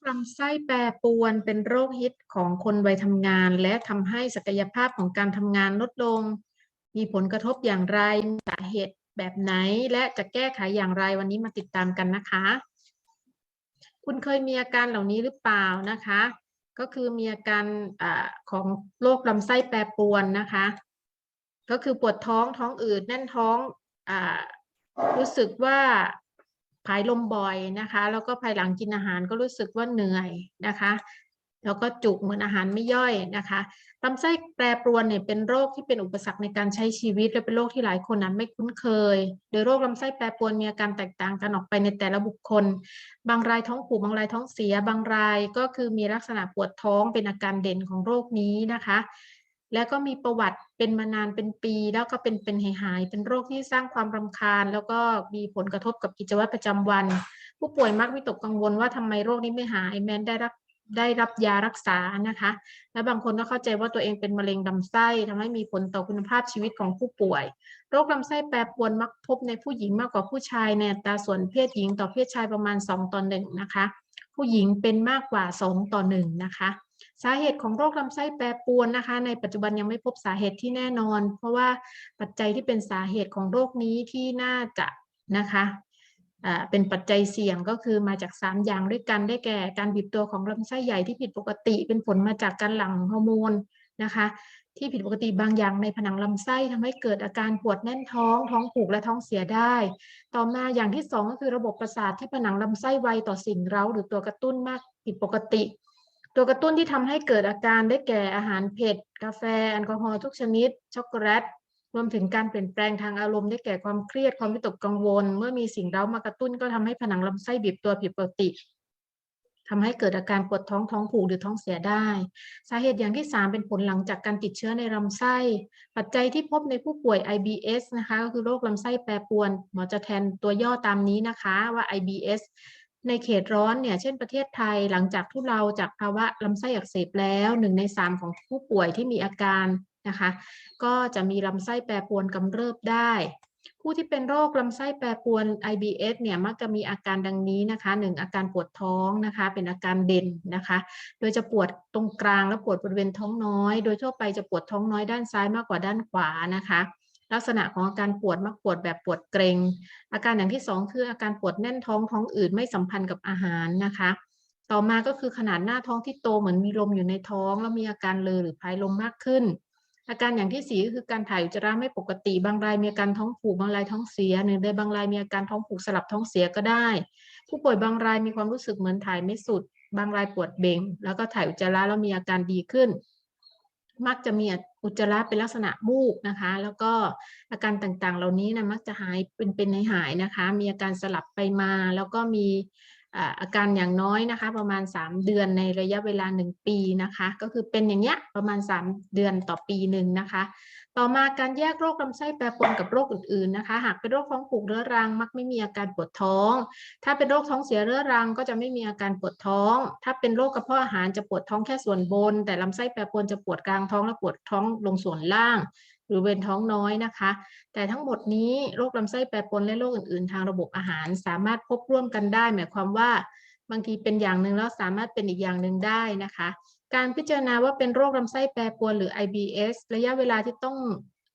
คลำไส้แปรปรวนเป็นโรคฮิตของคนวัยทำงาน และทำให้ศักยภาพของการทำงานลดลง มีผลกระทบอย่างไรสาเหตุแบบไหน และจะแก้ไขอย่างไรวันนี้มาติดตามกันนะคะ คุณเคยมีอาการเหล่านี้หรือเปล่านะคะ ก็คือมีอาการอของโรคลำไส้แปรปรวนนะคะ ก็คือปวดท้องท้องอืดแน่นท้องอรู้สึกว่า ผายลมบ่อยนะคะ แล้วก็ภายหลังกินอาหารก็รู้สึกว่าเหนื่อยนะคะแล้วก็จุกเหมือนอาหารไม่ย่อยนะคะลำไส้แปรปรวนเนี่ยเป็นโรคที่เป็นอุปสรรคในการใช้ชีวิต และเป็นโรคที่หลายคนนั้นไม่คุ้นเคย โดยโรคลำไส้แปรปรวนมีอาการแตกต่างกันออกไปในแต่ละบุคคล บางรายท้องผูกบางรายท้องเสีย บางรายก็คือมีลักษณะปวดท้องเป็นอาการเด่นของโรคนี้นะคะ แล้วก็มีประวัติเป็นมานานเป็นปี แล้วก็เป็นเป็นหายหาย เป็นโรคที่สร้างความรำคาญ แล้วก็มีผลกระทบกับกิจวัตรประจำวัน ผู้ป่วยมักวิตกกังวลว่าทำไมโรคนี้ไม่หายแม้ได้รับได้รับยารักษานะคะ และบางคนก็เข้าใจว่าตัวเองเป็นมะเร็งลำไส้ทำให้มีผลต่อคุณภาพชีวิตของผู้ป่วย โรคลำไส้แปรปรวนมักพบในผู้หญิงมากกว่าผู้ชายในอัตราส่วนเพศหญิงต่อเพศชายประมาณ 2 ต่อ1นะคะ ผู้หญิงเป็นมากกว่า 2 ต่อ1นะคะ สาเหตุของโรคลำไส้แปรปรวนนะคะ ในปัจจุบันยังไม่พบสาเหตุที่แน่นอน เพราะว่าปัจจัยที่เป็นสาเหตุของโรคนี้ที่น่าจะนะคะเป็นปัจจัยเสี่ยงก็คือมาจาก 3 อย่างด้วยกันได้แก่การบีบตัวของลำไส้ใหญ่ที่ผิดปกติ เป็นผลมาจากการหลั่งฮอร์โมนนะคะที่ผิดปกติบางอย่างในผนังลำไส้ทำให้เกิดอาการปวดแน่นท้อง ท้องผูกและท้องเสียได้ ต่อมาอย่างที่สองก็คือระบบประสาทที่ผนังลำไส้ไวต่อสิ่งเร้าหรือตัวกระตุ้นมากผิดปกติ ตัวกระตุ้นที่ทำให้เกิดอาการได้แก่อาหารเผ็ด กาแฟ แอลกอฮอล์ทุกชนิด ช็อกโกแลต รวมถึงการเปลี่ยนแปลงทางอารมณ์ได้แก่ความเครียด ความวิตกกังวล เมื่อมีสิ่งเร้ามากระตุ้นก็ทำให้ผนังลำไส้บีบตัวผิดปกติทำให้เกิดอาการปวดท้องท้องผูกหรือท้องเสียได้ สาเหตุอย่างที่ 3 เป็นผลหลังจากการติดเชื้อในลำไส้ ปัจจัยที่พบในผู้ป่วย IBS นะคะก็คือโรคลำไส้แปรปรวน หมอจะแทนตัวย่อตามนี้นะคะว่า IBS ในเขตร้อนเนี่ยเช่นประเทศไทยหลังจากที่เราจากภาวะลำไส้อักเสบแล้วหนึ่งในสามของผู้ป่วยที่มีอาการนะคะก็จะมีลำไส้แปรปรวนกำเริบได้ ผู้ที่เป็นโรคลำไส้แปรปรวน IBS เนี่ยมักจะมีอาการดังนี้นะคะหนึ่งอาการปวดท้องนะคะเป็นอาการเด่นนะคะโดยจะปวดตรงกลางและปวดบริเวณท้องน้อย โดยทั่วไปจะปวดท้องน้อยด้านซ้ายมากกว่าด้านขวานะคะ ลักษณะของอาการปวดมักปวดแบบปวดเกร็งอาการอย่างที่สองคืออาการปวดแน่นท้องท้องอืดไม่สัมพันธ์กับอาหารนะคะ ต่อมาก็คือขนาดหน้าท้องที่โตเหมือนมีลมอยู่ในท้อง แล้วมีอาการเลอหรือพายลมมากขึ้น อาการอย่างที่สี่ก็คือการถ่ายอุจจาระไม่ปกติ บางรายมีอาการท้องผูกบางรายท้องเสียหนึ่งในบางรายมีอาการท้องผูกสลับท้องเสียก็ได้ ผู้ป่วยบางรายมีความรู้สึกเหมือนถ่ายไม่สุด บางรายปวดเบ่ง แล้วก็ถ่ายอุจจาระแล้วมีอาการดีขึ้น มักจะมีอุจจาระเป็นลักษณะมูกนะคะ แล้วก็อาการต่างๆ เหล่านี้นะมักจะหายเป็นเป็นหายนะคะ มีอาการสลับไปมา แล้วก็มี อาอาการอย่างน้อยนะคะ ประมาณ 3 เดือนในระยะเวลา 1 ปีนะคะ ก็คือเป็นอย่างเงี้ยประมาณ 3 เดือนต่อปีหนึ่งนะคะ ต่อมาการแยกโรคลำไส้แปรปรวนกับโรคอื่นๆนะคะ หากเป็นโรคท้องผูกเรื้อรัง มักไม่มีอาการปวดท้อง ถ้าเป็นโรคท้องเสียเรื้อรังก็จะไม่มีอาการปวดท้อง ถ้าเป็นโรคกระเพาะอาหารจะปวดท้องแค่ส่วนบน แต่ลำไส้แปรปรวนจะปวดกลางท้องและปวดท้องลงส่วนล่าง หรือเวนท้องน้อยนะคะ แต่ทั้งหมดนี้โรคลำไส้แปรปรวนและโรคอื่นๆ ทางระบบอาหารสามารถพบร่วมกันได้ หมายความว่าบางทีเป็นอย่างหนึ่งแล้วสามารถเป็นอีกอย่างหนึ่งได้นะคะ การพิจารณาว่าเป็นโรคลำไส้แปรปรวนหรือ IBS ระยะเวลาที่ต้อง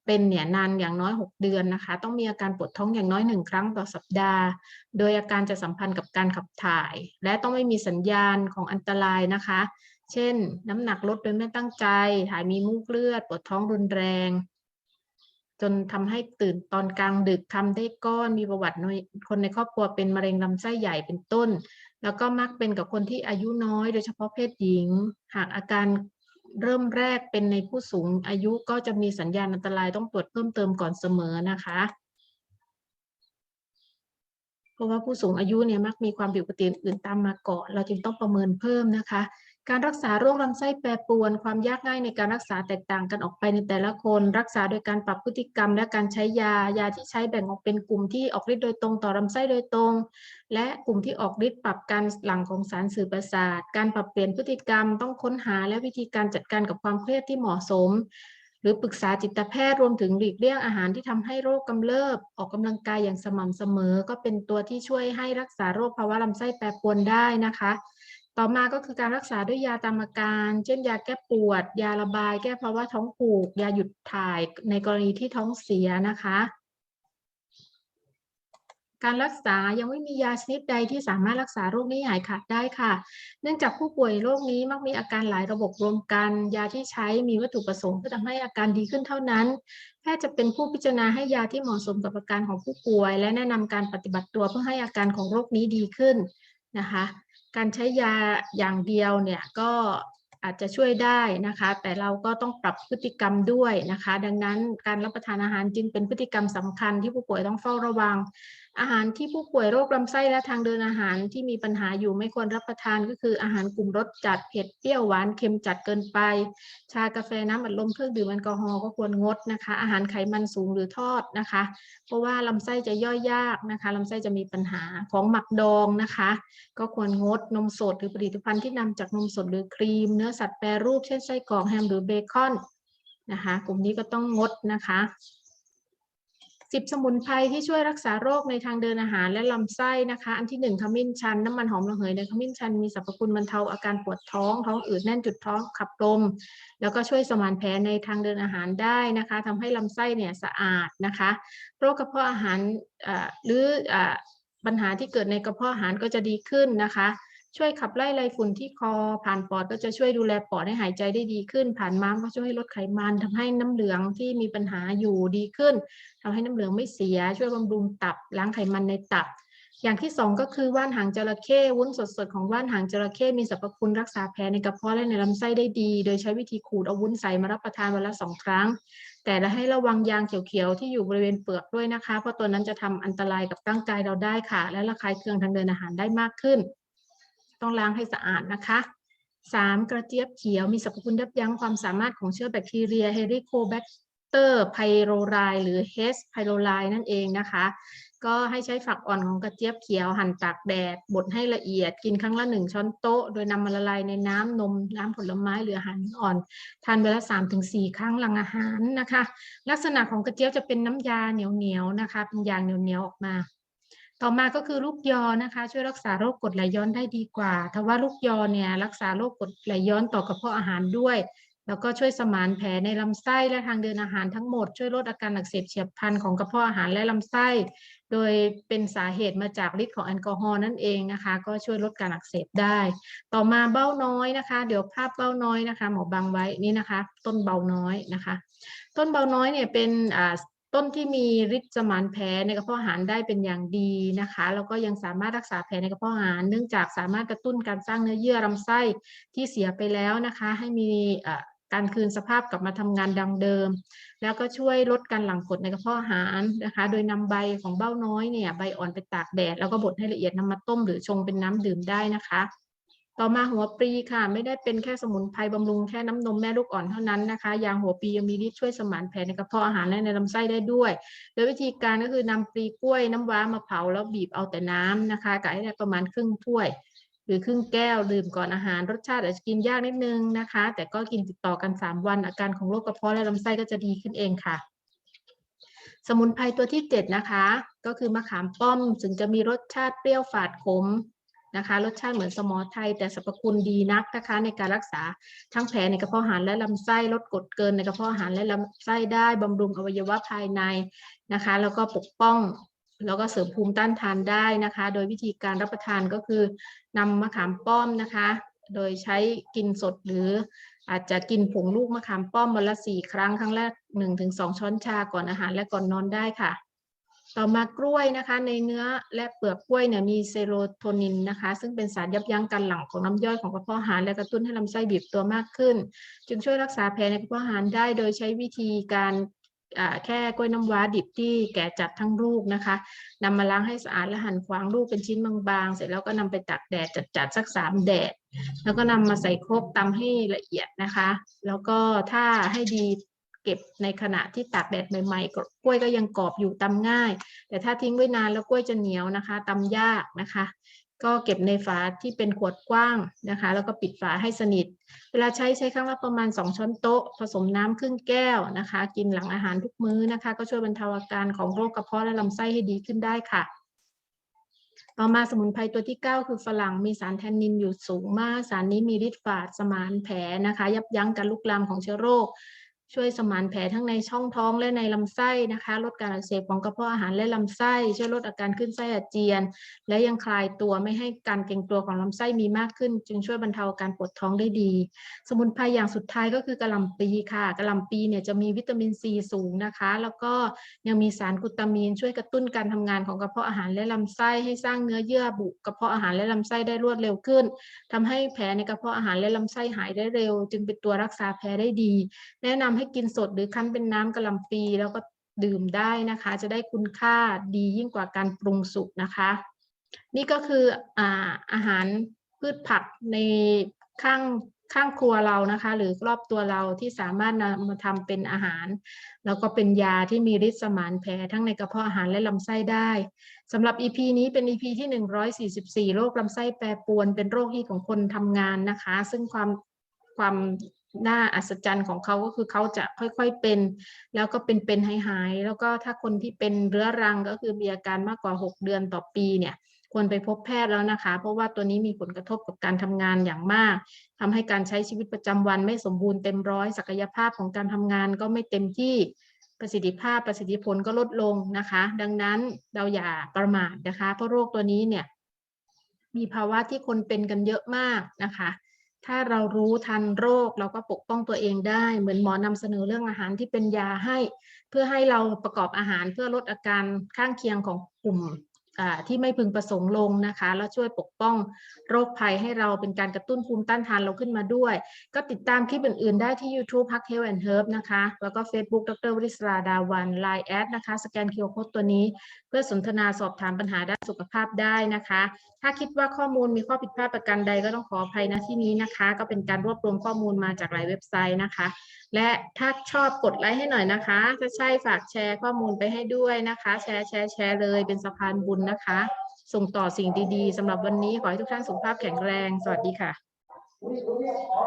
เป็นเนี่ยนานอย่างน้อย 6 เดือนนะคะ ต้องมีอาการปวดท้องอย่างน้อยหนึ่งครั้งต่อสัปดาห์ โดยอาการจะสัมพันธ์กับการขับถ่าย และต้องไม่มีสัญญาณของอันตรายนะคะ เช่น น้ำหนักลดโดยไม่ตั้งใจ ถ่ายมีมูกเลือด ปวดท้องรุนแรง จนทำให้ตื่นตอนกลางดึกคำได้ก้อนมีประวัติในคนในครอบครัวเป็นมะเร็งลำไส้ใหญ่เป็นต้น แล้วก็มักเป็นกับคนที่อายุน้อย โดยเฉพาะเพศหญิง หากอาการเริ่มแรกเป็นในผู้สูงอายุก็จะมีสัญญาณอันตรายต้องตรวจเพิ่มเติมก่อนเสมอนะคะเพราะว่าผู้สูงอายุเนี่ยมักมีความผิดปกติอื่นตามมาก่อน เราจึงต้องประเมินเพิ่มนะคะ การรักษาโรคลำไส้แปรปรวน ความยากง่ายในการรักษาแตกต่างกันออกไปในแต่ละคน รักษาโดยการปรับพฤติกรรม และการใช้ยายาที่ใช้แบ่งออกเป็นกลุ่มที่ออกฤทธิ์โดยตรงต่อลำไส้โดยตรง และกลุ่มที่ออกฤทธิ์ปรับการหลั่งของสารสื่อประสาท การปรับเปลี่ยนพฤติกรรมต้องค้นหาและวิธีการจัดการกับความเครียดที่เหมาะสม หรือปรึกษาจิตแพทย์รวมถึงหลีกเลี่ยงอาหารที่ทำให้โรคกำเริบออกกำลังกายอย่างสม่ำเสมอ ก็เป็นตัวที่ช่วยให้รักษาโรคภาวะลำไส้แปรปรวนได้นะคะ ต่อมาก็คือการรักษาด้วยยาตามอาการ เช่นยาแก้ปวด ยาระบาย แก้ภาวะท้องผูก ยาหยุดถ่ายในกรณีที่ท้องเสียนะคะ การรักษายังไม่มียาชนิดใดที่สามารถรักษาโรคนี้หายขาดได้ค่ะ เนื่องจากผู้ป่วยโรคนี้มักมีอาการหลายระบบรวมกัน ยาที่ใช้มีวัตถุประสงค์เพื่อทำให้อาการดีขึ้นเท่านั้นแพทย์จะเป็นผู้พิจารณาให้ยาที่เหมาะสมกับอาการของผู้ป่วย และแนะนำการปฏิบัติตัวเพื่อให้อาการของโรคนี้ดีขึ้นนะคะ การใช้ยาอย่างเดียวเนี่ยก็อาจจะช่วยได้นะคะ แต่เราก็ต้องปรับพฤติกรรมด้วยนะคะ ดังนั้นการรับประทานอาหารจึงเป็นพฤติกรรมสำคัญที่ผู้ป่วยต้องเฝ้าระวัง อาหารที่ผู้ป่วยโรคลำไส้และทางเดินอาหารที่มีปัญหาอยู่ไม่ควรรับประทานก็คืออาหารกลุ่มรสจัดเผ็ดเปรี้ยวหวานเค็มจัดเกินไป ชากาแฟน้ำอัดลมเครื่องดื่มแอลกอฮอล์ก็ควรงดนะคะ อาหารไขมันสูงหรือทอดนะคะ เพราะว่าลำไส้จะย่อยยากนะคะลำไส้จะมีปัญหาของหมักดองนะคะ ก็ควรงดนมสดหรือผลิตภัณฑ์ที่นำจากนมสดหรือครีม เนื้อสัตว์แปรรูปเช่นไส้กรอกแฮมหรือเบคอนนะคะ กลุ่มนี้ก็ต้องงดนะคะ สิบสมุนไพรที่ช่วยรักษาโรคในทางเดินอาหารและลำไส้นะคะ อันที่หนึ่งขมิ้นชัน น้ำมันหอมระเหยในขมิ้นชันมีสรรพคุณบรรเทาอาการปวดท้องท้องอืดแน่นจุดท้องขับลม แล้วก็ช่วยสมานแผลในทางเดินอาหารได้นะคะทำให้ลำไส้เนี่ยสะอาดนะคะ โรคกระเพาะอาหารหรืออปัญหาที่เกิดในกระเพาะอาหารก็จะดีขึ้นนะคะ ช่วยขับไล่ไรฝุ่นที่คอ ผ่านปอดก็จะช่วยดูแลปอดให้หายใจได้ดีขึ้น ผ่านม้ามก็ช่วยลดไขมันทำให้น้ำเหลืองที่มีปัญหาอยู่ดีขึ้นทำให้น้ำเหลืองไม่เสีย ช่วยบำรุงตับล้างไขมันในตับ อย่างที่สองก็คือว่านหางจระเข้วุ้นสดๆของว่านหางจระเข้มีสรรพคุณรักษาแผลในกระเพาะและในลำไส้ได้ดี โดยใช้วิธีขูดเอาวุ้นใสมารับประทานวันละสองครั้งแต่ละให้ระวังยางเขียวๆที่อยู่บริเวณเปลือกด้วยนะคะ เพราะตัวนั้นจะทำอันตรายกับร่างกายเราได้ค่ะ และระคายเคืองทางเดินอาหารได้มากขึ้น ต้องล้างให้สะอาดนะคะ 3. กระเจี๊ยบเขียวมีสรรพคุณยับยั้งความสามารถของเชื้อแบคทีเรียเฮริโคแบคเตอร์ไพโรไลหรือเฮสไพโรไลนั่นเองนะคะ ก็ให้ใช้ฝักอ่อนของกระเจี๊ยบเขียวหั่นตากแดดบดให้ละเอียดกินครั้งละหนึ่งช้อนโต๊ะ โดยนำมาละลายในน้ำนมน้ำผลไม้หรืออาหารอ่อน ทานเวลาสามถึงสี่ครั้งหลังอาหารนะคะ ลักษณะของกระเจี๊ยบจะเป็นน้ำยาเหนียวเหนียวนะคะเป็นยางเหนียวเหนียวออกมา ต่อมาก็คือลูกยอนะคะ ช่วยรักษาโรคกรดไหลย้อนได้ดีกว่าถ้าว่าลูกยอเนี่ยรักษาโรคกรดไหลย้อนต่อกระเพาะอาหารด้วย แล้วก็ช่วยสมานแผลในลำไส้และทางเดินอาหารทั้งหมด ช่วยลดอาการอักเสบเฉียบพลันของกระเพาะอาหารและลำไส้ โดยเป็นสาเหตุมาจากฤทธิ์ของแอลกอฮอล์นั่นเองนะคะ ก็ช่วยลดการอักเสบได้ ต่อมาเบ้าน้อยนะคะ เดี๋ยวภาพเบ้าน้อยนะคะ หมอบังไว้นี่นะคะ ต้นเบาน้อยนะคะ ต้นเบาน้อยเนี่ยเป็นอ่า ต้นที่มีฤทธิ์สมานแผลในกระเพาะอาหารได้เป็นอย่างดีนะคะแล้วก็ยังสามารถรักษาแผลในกระเพาะอาหาร เนื่องจากสามารถกระตุ้นการสร้างเนื้อเยื่อลำไส้ที่เสียไปแล้วนะคะ ให้มีการคืนสภาพกลับมาทำงานดังเดิม แล้วก็ช่วยลดการหลั่งกรดในกระเพาะอาหารนะคะ โดยนำใบของเบ้าน้อยเนี่ยใบอ่อนไปตากแดดแล้วก็บดให้ละเอียดนำมาต้มหรือชงเป็นน้ำดื่มได้นะคะ ต่อมาหัวปรีค่ะ ไม่ได้เป็นแค่สมุนไพรบำรุงแค่น้ำนมแม่ลูกอ่อนเท่านั้นนะคะ ยางหัวปรียังมีฤทธิ์ช่วยสมานแผลในกระเพาะอาหารและในลำไส้ได้ด้วย โดยวิธีการก็คือนำปรีกล้วยน้ำว้ามาเผาแล้วบีบเอาแต่น้ำนะคะกะให้ได้ประมาณครึ่งถ้วย หรือครึ่งแก้วดื่มก่อนอาหาร รสชาติอาจจะกินยากนิดนึงนะคะ แต่ก็กินติดต่อกัน 3 วัน อาการของโรคกระเพาะและลำไส้ก็จะดีขึ้นเองค่ะ สมุนไพรตัวที่ 7 นะคะ ก็คือมะขามป้อมถึงจะมีรสชาติเปรี้ยวฝาดขม นะคะรสชาติเหมือนสมอไทย แต่สรรพคุณดีนักนะคะ ในการรักษาทั้งแผลในกระเพาะอาหารและลำไส้ลดกรดเกินในกระเพาะอาหารและลำไส้ได้บำรุงอวัยวะภายในนะคะ แล้วก็ปกป้องแล้วก็เสริมภูมิต้านทานได้นะคะ โดยวิธีการรับประทานก็คือนำมะขามป้อมนะคะ โดยใช้กินสดหรืออาจจะกินผงลูกมะขามป้อมวันละสี่ครั้งครั้งแรกหนึ่งถึงสองช้อนชาก่อนอาหารและก่อนนอนได้ค่ะ ต่อมากล้วยนะคะ ในเนื้อและเปลือกกล้วยเนี่ยมีเซโรโทนินนะคะ ซึ่งเป็นสารยับยั้งการหลั่งของน้ำย่อยของกระเพาะอาหาร และกระตุ้นให้ลำไส้บีบตัวมากขึ้น จึงช่วยรักษาแผลในกระเพาะอาหารได้โดยใช้วิธีการแค่กล้วยน้ำว้าดิบที่แกะจัดทั้งลูกนะคะนำมาล้างให้สะอาดและหั่นขวางลูกเป็นชิ้นบางๆ เสร็จแล้วก็นำไปตากแดดจัดๆสักสามแดด แล้วก็นำมาใส่ครกตำให้ละเอียดนะคะ แล้วก็ถ้าให้ดี เก็บในขณะที่ตากแดดใหม่ๆ กล้วยก็ยังกรอบอยู่ตำง่าย แต่ถ้าทิ้งไว้นานแล้วกล้วยจะเหนียวนะคะตำยากนะคะ ก็เก็บในฝาที่เป็นขวดกว้างนะคะ แล้วก็ปิดฝาให้สนิท เวลาใช้ใช้ครั้งละประมาณ 2 ช้อนโต๊ะ ผสมน้ำครึ่งแก้วนะคะ กินหลังอาหารทุกมื้อนะคะ ก็ช่วยบรรเทาอาการของโรคกระเพาะและลำไส้ให้ดีขึ้นได้ค่ะต่อมาสมุนไพรตัวที่ 9 คือฝรั่งมีสารแทนนินอยู่สูงมาก สารนี้มีฤทธิ์ฝาดสมานแผลนะคะ ยับยั้งการลุกลามของเชื้อโรค ช่วยสมานแผลทั้งในช่องท้องและในลำไส้นะคะ ลดการอักเสบของกระเพาะอาหารและลำไส้ ช่วยลดอาการขึ้นไส้อาเจียน และยังคลายตัวไม่ให้การเกร็งตัวของลำไส้มีมากขึ้น จึงช่วยบรรเทาการปวดท้องได้ดี สมุนไพรอย่างสุดท้ายก็คือกระหล่ำปีค่ะกระหล่ำปีเนี่ยจะมีวิตามินซีสูงนะคะ แล้วก็ยังมีสารกลูตามีน ช่วยกระตุ้นการทำงานของกระเพาะอาหารและลำไส้ให้สร้างเนื้อเยื่อบุกระเพาะอาหารและลำไส้ได้รวดเร็วขึ้นทำให้แผลในกระเพาะอาหารและลำไส้หายได้เร็ว จึงเป็นตัวรักษาแผลได้ดี แนะนำให้กินสดหรือคั้นเป็นน้ำกะหล่ำปีแล้วก็ดื่มได้นะคะ จะได้คุณค่าดียิ่งกว่าการปรุงสุกนะคะ นี่ก็คืออ่าอาหารพืชผักในข้างข้างครัวเรานะคะ หรือรอบตัวเราที่สามารถนำมาทำเป็นอาหาร แล้วก็เป็นยาที่มีฤทธิ์สมานแผลทั้งในกระเพาะอาหารและลำไส้ได้สำหรับ EP นี้เป็น EP ที่ 144 โรคลำไส้แปรปรวน เป็นโรคที่ของคนทำงานนะคะ ซึ่งความความ น่าอัศจรรย์ของเขาก็คือเขาจะค่อยๆเป็น แล้วก็เป็นเป็นหายหายๆแล้วก็ถ้าคนที่เป็นเรื้อรังก็คือมีอาการมากกว่า 6 เดือนต่อปีเนี่ยควรไปพบแพทย์แล้วนะคะ เพราะว่าตัวนี้มีผลกระทบกับการทำงานอย่างมากทำให้การใช้ชีวิตประจำวันไม่สมบูรณ์เต็มร้อยศักยภาพของการทำงานก็ไม่เต็มที่ประสิทธิภาพประสิทธิผลก็ลดลงนะคะ ดังนั้นเราอย่าประมาทนะคะ เพราะโรคตัวนี้เนี่ยมีภาวะที่คนเป็นกันเยอะมากนะคะ ถ้าเรารู้ทันโรคเราก็ปกป้องตัวเองได้ เหมือนหมอนำเสนอเรื่องอาหารที่เป็นยาให้ เพื่อให้เราประกอบอาหารเพื่อลดอาการข้างเคียงของกลุ่ม ที่ไม่พึงประสงค์ลงนะคะ แล้วช่วยปกป้องโรคภัยให้เราเป็นการกระตุ้นภูมิต้านทานเราขึ้นมาด้วย ก็ติดตามคลิปอื่น ๆ ได้ที่ YouTube พัก Health and Herb นะคะ แล้วก็ Facebook ดรวริศราดาวัน Line แอดนะคะ สแกนเคอร์โคดตัวนี้ เพื่อสนทนาสอบถามปัญหาด้านสุขภาพได้นะคะ ถ้าคิดว่าข้อมูลมีข้อผิดพลาดประการใดก็ต้องขออภัยณที่นี้นะคะ ก็เป็นการรวบรวมข้อมูลมาจากหลายเว็บไซต์นะคะ และถ้าชอบกดไลค์ให้หน่อยนะคะ ถ้าใช่ฝากแชร์ข้อมูลไปให้ด้วยนะคะ แชร์แชร์แชร์เลยเป็นสะพานบุญนะคะ ส่งต่อสิ่งดีๆสำหรับวันนี้ขอให้ทุกท่านสุขภาพแข็งแรง สวัสดีค่ะ